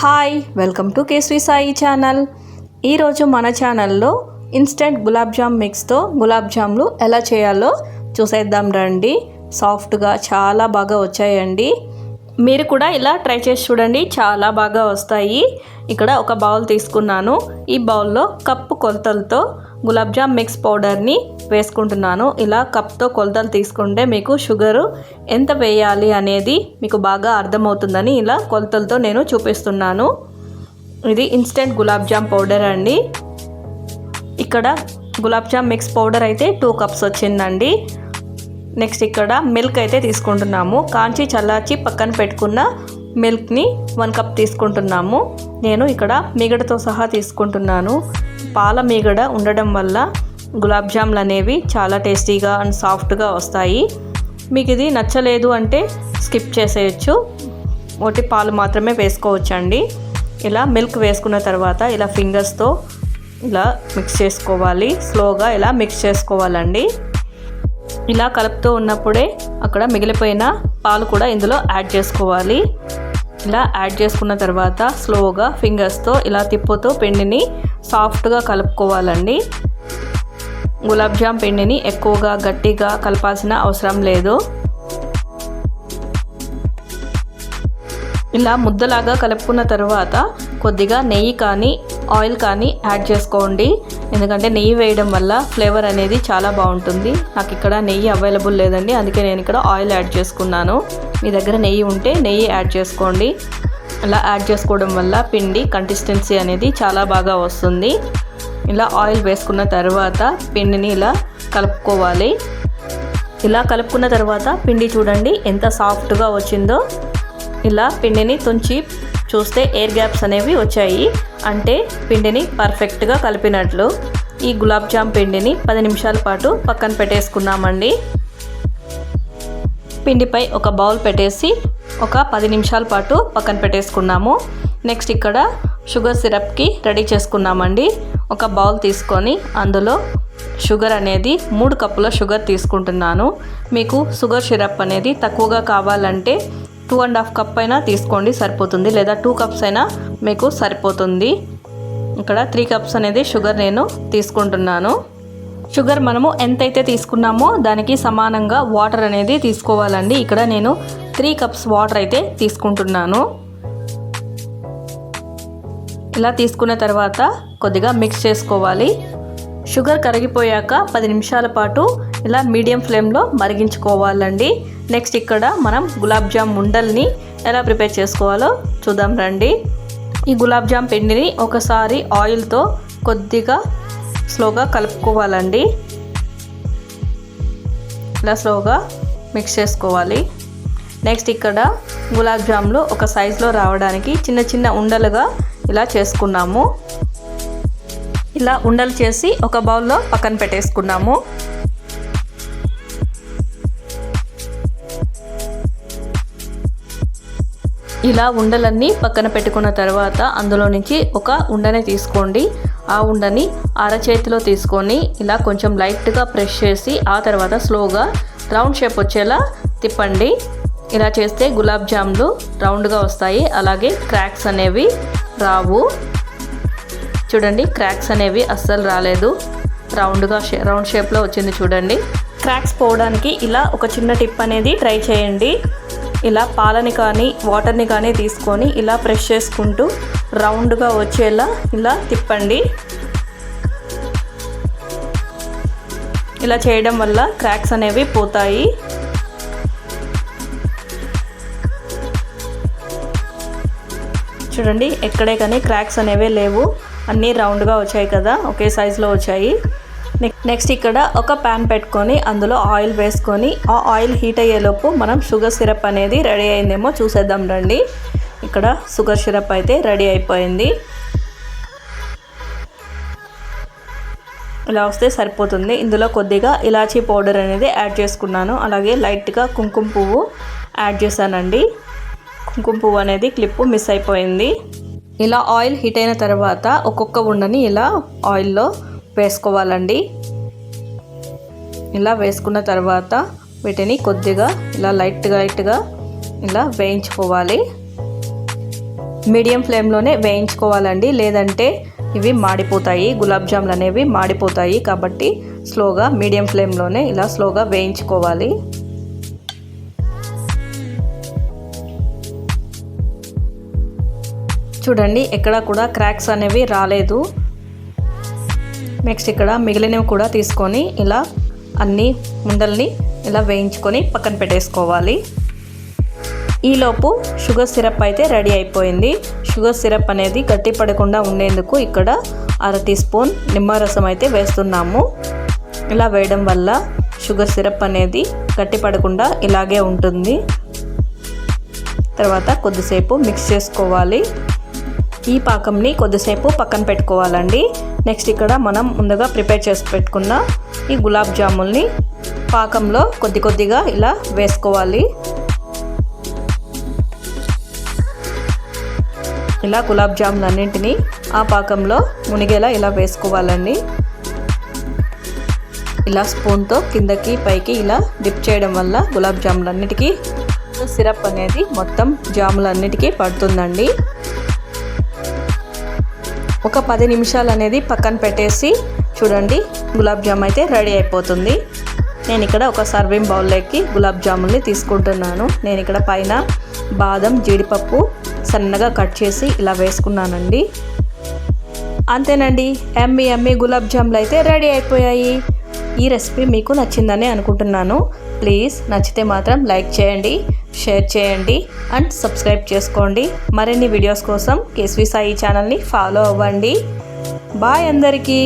Hi welcome to Keshri Sai channel. ఈరోజు మన ఛానల్లో ఇన్స్టెంట్ గులాబ్ జామ్ మిక్స్తో గులాబ్ జామ్లు ఎలా చేయాలో చూసేద్దాం రండి. సాఫ్ట్గా చాలా బాగా వచ్చాయండి. మీరు కూడా ఇలా ట్రై చేసి చూడండి చాలా బాగా వస్తాయి. ఇక్కడ ఒక బౌల్ తీసుకున్నాను. ఈ బౌల్లో కప్పు కొలతలతో గులాబ్జామ్ మిక్స్ పౌడర్ని వేసుకుంటున్నాను. ఇలా కప్తో కొలతలు తీసుకుంటే మీకు షుగరు ఎంత వేయాలి అనేది మీకు బాగా అర్థమవుతుందని ఇలా కొలతలతో నేను చూపిస్తున్నాను. ఇది ఇన్స్టెంట్ గులాబ్ జామ్ పౌడర్ అండి. ఇక్కడ గులాబ్ జామ్ మిక్స్ పౌడర్ అయితే టూ కప్స్ వచ్చిందండి. నెక్స్ట్ ఇక్కడ మిల్క్ అయితే తీసుకుంటున్నాము. కాంచి చల్లార్చి పక్కన పెట్టుకున్న మిల్క్ని వన్ కప్ తీసుకుంటున్నాము. నేను ఇక్కడ మిగడతో సహా తీసుకుంటున్నాను. పాల మీగడ ఉండడం వల్ల గులాబ్ జామ్లు అనేవి చాలా టేస్టీగా అండ్ సాఫ్ట్గా వస్తాయి. మీకు ఇది నచ్చలేదు అంటే స్కిప్ చేసేయచ్చు. ఒకటి పాలు మాత్రమే వేసుకోవచ్చండి. ఇలా మిల్క్ వేసుకున్న తర్వాత ఇలా ఫింగర్స్తో ఇలా మిక్స్ చేసుకోవాలి. స్లోగా ఇలా మిక్స్ చేసుకోవాలండి. ఇలా కలుపుతూ ఉన్నప్పుడే అక్కడ మిగిలిపోయిన పాలు కూడా ఇందులో యాడ్ చేసుకోవాలి. ఇలా యాడ్ చేసుకున్న తర్వాత స్లోగా ఫింగర్స్తో ఇలా తిప్పుతూ పిండిని సాఫ్ట్గా కలుపుకోవాలండి. గులాబ్ జామ్ పిండిని ఎక్కువగా గట్టిగా కలపాల్సిన అవసరం లేదు. ఇలా ముద్దలాగా కలుపుకున్న తర్వాత కొద్దిగా నెయ్యి కానీ ఆయిల్ కానీ యాడ్ చేసుకోండి. ఎందుకంటే నెయ్యి వేయడం వల్ల ఫ్లేవర్ అనేది చాలా బాగుంటుంది. నాకు ఇక్కడ నెయ్యి అవైలబుల్ లేదండి. అందుకే నేను ఇక్కడ ఆయిల్ యాడ్ చేసుకున్నాను. మీ దగ్గర నెయ్యి ఉంటే నెయ్యి యాడ్ చేసుకోండి. ఇలా యాడ్ చేసుకోవడం వల్ల పిండి కన్సిస్టెన్సీ అనేది చాలా బాగా వస్తుంది. ఇలా ఆయిల్ వేసుకున్న తర్వాత పిండిని ఇలా కలుపుకోవాలి. ఇలా కలుపుకున్న తర్వాత పిండి చూడండి ఎంత సాఫ్ట్గా వచ్చిందో. ఇలా పిండిని తుంచి చూస్తే ఎయిర్ గ్యాప్స్ అనేవి వచ్చాయి. అంటే పిండిని పర్ఫెక్ట్గా కలిపినట్లు. ఈ గులాబ్ జామ్ పిండిని పది నిమిషాల పాటు పక్కన పెట్టేసుకున్నామండి. పిండిపై ఒక బౌల్ పెట్టేసి ఒక పది నిమిషాల పాటు పక్కన పెట్టేసుకున్నాము. నెక్స్ట్ ఇక్కడ షుగర్ సిరప్కి రెడీ చేసుకున్నామండి. ఒక బౌల్ తీసుకొని అందులో షుగర్ అనేది మూడు కప్పుల షుగర్ తీసుకుంటున్నాను. మీకు షుగర్ సిరప్ అనేది తక్కువగా కావాలంటే టూ అండ్ హాఫ్ కప్ అయినా తీసుకోండి సరిపోతుంది. లేదా టూ కప్స్ అయినా మీకు సరిపోతుంది. ఇక్కడ త్రీ కప్స్ అనేది షుగర్ నేను తీసుకుంటున్నాను. షుగర్ మనము ఎంతైతే తీసుకున్నామో దానికి సమానంగా వాటర్ అనేది తీసుకోవాలండి. ఇక్కడ నేను త్రీ కప్స్ వాటర్ అయితే తీసుకుంటున్నాను. ఇలా తీసుకున్న తర్వాత కొద్దిగా మిక్స్ చేసుకోవాలి. షుగర్ కరిగిపోయాక పది నిమిషాల పాటు ఇలా మీడియం ఫ్లేమ్లో మరిగించుకోవాలండి. నెక్స్ట్ ఇక్కడ మనం గులాబ్ జామ్ ఉండల్ని ఎలా ప్రిపేర్ చేసుకోవాలో చూద్దాం రండి. ఈ గులాబ్ జామ్ పిండిని ఒకసారి ఆయిల్తో కొద్దిగా స్లోగా కలుపుకోవాలండి. ఇలా స్లోగా మిక్స్ చేసుకోవాలి. నెక్స్ట్ ఇక్కడ గులాబ్ జామ్లు ఒక సైజులో రావడానికి చిన్న చిన్న ఉండలుగా ఇలా చేసుకున్నాము. ఇలా ఉండలు చేసి ఒక బౌల్లో పక్కన పెట్టేసుకున్నాము. ఇలా ఉండలన్నీ పక్కన పెట్టుకున్న తర్వాత అందులో నుంచి ఒక ఉండని తీసుకోండి. ఆ ఉండని అరచేతిలో తీసుకొని ఇలా కొంచెం లైట్గా ప్రెస్ చేసి ఆ తర్వాత స్లోగా రౌండ్ షేప్ వచ్చేలా తిప్పండి. ఇలా చేస్తే గులాబ్ జామ్లు రౌండ్గా వస్తాయి. అలాగే క్రాక్స్ అనేవి రావు. చూడండి క్రాక్స్ అనేవి అస్సలు రాలేదు. రౌండ్గా షే రౌండ్ షేప్లో వచ్చింది చూడండి. క్రాక్స్ పోవడానికి ఇలా ఒక చిన్న టిప్ అనేది ట్రై చేయండి. ఇలా పాలని కానీ వాటర్ని కానీ తీసుకొని ఇలా ప్రెష్ చేసుకుంటూ రౌండ్గా వచ్చేలా ఇలా తిప్పండి. ఇలా చేయడం వల్ల క్రాక్స్ అనేవి పోతాయి. చూడండి ఎక్కడే కానీ క్రాక్స్ అనేవి లేవు. అన్నీ రౌండ్గా వచ్చాయి కదా ఒకే సైజులో వచ్చాయి. నెక్స్ట్ ఇక్కడ ఒక ప్యాన్ పెట్టుకొని అందులో ఆయిల్ వేసుకొని ఆ ఆయిల్ హీట్ అయ్యేలోపు మనం షుగర్ సిరప్ అనేది రెడీ అయిందేమో చూసేద్దాం రండి. ఇక్కడ షుగర్ సిరప్ అయితే రెడీ అయిపోయింది. ఇలా వస్తే సరిపోతుంది. ఇందులో కొద్దిగా ఇలాచీ పౌడర్ అనేది యాడ్ చేసుకున్నాను. అలాగే లైట్గా కుంకుమ పువ్వు యాడ్ చేశానండి. కుంకుమ పువ్వు అనేది క్లిప్పు మిస్ అయిపోయింది. ఇలా ఆయిల్ హీట్ అయిన తర్వాత ఒక్కొక్క ఉండని ఇలా ఆయిల్లో వేసుకోవాలండి. ఇలా వేసుకున్న తర్వాత వీటిని కొద్దిగా ఇలా లైట్గా లైట్గా ఇలా వేయించుకోవాలి. మీడియం ఫ్లేమ్లోనే వేయించుకోవాలండి. లేదంటే ఇవి మాడిపోతాయి. గులాబ్ జాములు అనేవి మాడిపోతాయి కాబట్టి స్లోగా మీడియం ఫ్లేమ్లోనే ఇలా స్లోగా వేయించుకోవాలి. చూడండి ఎక్కడ కూడా క్రాక్స్ అనేవి రాలేదు. నెక్స్ట్ ఇక్కడ మిగిలినవి కూడా తీసుకొని ఇలా అన్ని ముందల్ని ఇలా వేయించుకొని పక్కన పెట్టేసుకోవాలి. ఈలోపు షుగర్ సిరప్ అయితే రెడీ అయిపోయింది. షుగర్ సిరప్ అనేది గట్టి పడకుండా ఉండేందుకు ఇక్కడ అర టీ స్పూన్ నిమ్మరసం అయితే వేస్తున్నాము. ఇలా వేయడం వల్ల షుగర్ సిరప్ అనేది గట్టి పడకుండా ఇలాగే ఉంటుంది. తర్వాత కొద్దిసేపు మిక్స్ చేసుకోవాలి. ఈ పాకంని కొద్దిసేపు పక్కన పెట్టుకోవాలండి. నెక్స్ట్ ఇక్కడ మనం ముందుగా ప్రిపేర్ చేసి పెట్టుకున్న ఈ గులాబ్ జాముల్ని పాకంలో కొద్ది కొద్దిగా ఇలా వేసుకోవాలి. ఇలా గులాబ్ జాములు అన్నింటినీ ఆ పాకంలో మునిగేలా ఇలా వేసుకోవాలండి. ఇలా స్పూన్తో కిందకి పైకి ఇలా డిప్ చేయడం వల్ల గులాబ్ జాములు అన్నిటికీ సిరప్ అనేది మొత్తం జాములన్నిటికీ పడుతుందండి. ఒక పది నిమిషాలు అనేది పక్కన పెట్టేసి చూడండి గులాబ్ జామ్ అయితే రెడీ అయిపోతుంది. నేను ఇక్కడ ఒక సర్వింగ్ బౌల్లోకి గులాబ్ జామున్ని తీసుకుంటున్నాను. నేను ఇక్కడ పైన బాదం జీడిపప్పు సన్నగా కట్ చేసి ఇలా వేసుకున్నానండి. అంతేనండి ఎమ్మి ఎమ్మి గులాబ్ జాములు అయితే రెడీ అయిపోయాయి. ఈ రెసిపీ మీకు నచ్చిందని అనుకుంటున్నాను. ప్లీజ్ నచ్చితే మాత్రం లైక్ చేయండి షేర్ చేయండి అండ్ సబ్స్క్రైబ్ చేసుకోండి. మరిన్ని వీడియోస్ కోసం కేసవి సాయి ఛానల్ని ఫాలో అవ్వండి. బాయ్ అందరికీ.